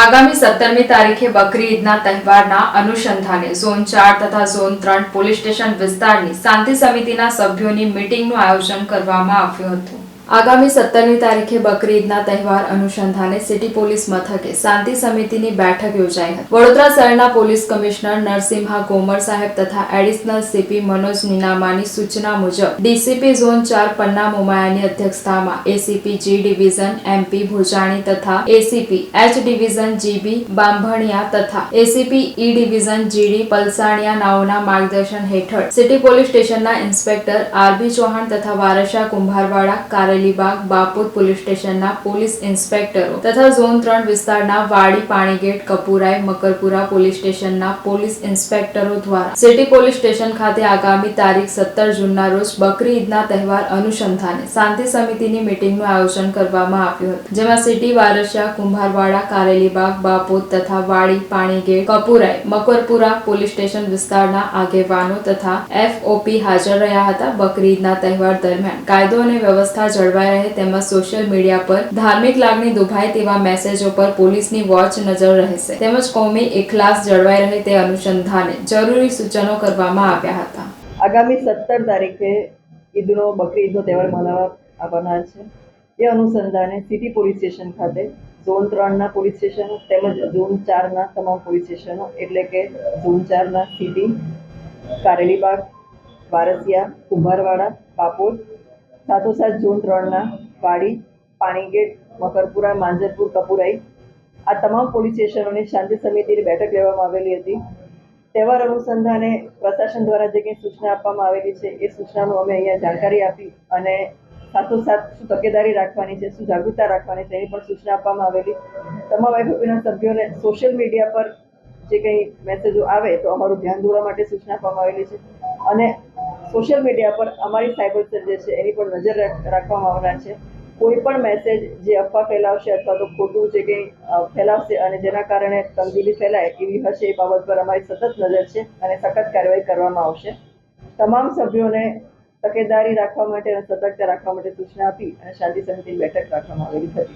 આગામી સત્તરમી તારીખે બકરી ઈદના તહેવારના અનુસંધાને ઝોન ચાર તથા ઝોન ત્રણ પોલીસ સ્ટેશન વિસ્તારની શાંતિ સમિતિના સભ્યોની મીટિંગનું આયોજન કરવામાં આવ્યું હતું. આગામી સત્તરની તારીખે બકરી તહેવાર અનુસંધાને સિટી પોલીસ મથકે શાંતિ સમિતિની બેઠક યોજાઈ હતી. વડોદરા શહેરના પોલીસ કમિશનર નરસિંહા ગોમર સાહેબ તથા એડિશનલ સીપી મનોજ નીનામાની સૂચના મુજબ ડીસીપી ઝોન ચાર પન્ના મોમાયાની અધ્યક્ષતામાં ACP G division, M P Bhojani તથા ACP H division G B Bambhaniya તથા ACP E division G D Palsaniya નાઓના માર્ગદર્શન હેઠળ સિટી પોલીસ સ્ટેશનના ઇન્સ્પેક્ટર આરબી ચૌહાણ તથા વારસા કુંભારવાડા કારેલીબાગ બાપુર પોલીસ સ્ટેશનના પોલીસ ઇન્સ્પેક્ટરો તથા ઝોન ત્રણ વિસ્તારના વાડી પાણીગેટ કપુરાય મકરપુરા પોલીસ સ્ટેશનના પોલીસ ઇન્સ્પેક્ટરો દ્વારા સિટી પોલીસ સ્ટેશન ખાતે આગામી તારીખ સત્તર જૂનના રોજ બકરી ઈદના તહેવાર અનુસંધાને શાંતિ સમિતિની મિટિંગનું આયોજન કરવામાં આવ્યું હતું, જેમાં સિટી વારસિયા, કુંભારવાડા કારેલીબાગ બાપોદ તથા વાડી પાણીગેટ કપુરાઈ, મકરપુરા પોલીસ સ્ટેશન વિસ્તારના આગેવાનો તથા એફઓપી હાજર રહ્યા હતા બકરી ઈદના તહેવાર દરમિયાન. કાયદો અને વ્યવસ્થા જળવાઈ રહે તેમજ સોશિયલ મીડિયા પર ધાર્મિક લાગણી દુભાય તેવા મેસેજો પર પોલીસની વોચ નજર રહેશે. તેમજ કોમી એકલાસ જળવાઈ રહે તે અનુસંધાને જરૂરી સૂચનો કરવામાં આવ્યા હતા. આગામી સત્તર તારીખે ઈદનો, બકરી ઈદનો તહેવાર મનાવવા આવવાના છે. એ અનુસંધાને સિટી પોલીસ સ્ટેશન ખાતે ઝોન ત્રણના પોલીસ સ્ટેશનો તેમજ ઝોન ચારના તમામ પોલીસ સ્ટેશનો એટલે કે ઝોન ચારના સિટી કારેલીબાગ, વારસિયા, કુંભારવાડા પાપોદ સાથોસાથ ઝોન ત્રણના વાડી પાણીગેટ મકરપુરા, માંજરપુર, કપુરાઈ. આ તમામ પોલીસ સ્ટેશનોની શાંતિ સમિતિની બેઠક લેવામાં આવેલી હતી. તહેવાર અનુસંધાને પ્રશાસન દ્વારા જે કંઈ સૂચના આપવામાં આવેલી છે, એ સૂચનાનું અમે અહીંયા જાણકારી આપી અને સાથોસાથ શું તકેદારી રાખવાની છે, શું જાગૃતતા રાખવાની છે, એની પણ સૂચના આપવામાં આવેલી. તમામ એફઓપીના સભ્યોને સોશિયલ મીડિયા પર જે કંઈ મેસેજો આવે તો અમારું ધ્યાન દોરવા માટે સૂચના આપવામાં આવેલી છે. અને સોશિયલ મીડિયા પર અમારી સાયબર સેલ જે છે એની પણ નજર રાખવામાં આવનાર છે. કોઈ પણ મેસેજ જે અફવા ફેલાવશે અથવા તો ખોટું જે કંઈ ફેલાવશે અને જેના કારણે તંગદીલી ફેલાય એવી હશે એ બાબત પર અમારી સતત નજર છે અને સખત કાર્યવાહી કરવામાં આવશે. તમામ સભ્યોને તકેદારી રાખવા માટે અને સતર્કતા રાખવા માટે સૂચના આપી અને શાંતિ સમિતિની બેઠક રાખવામાં આવેલી હતી.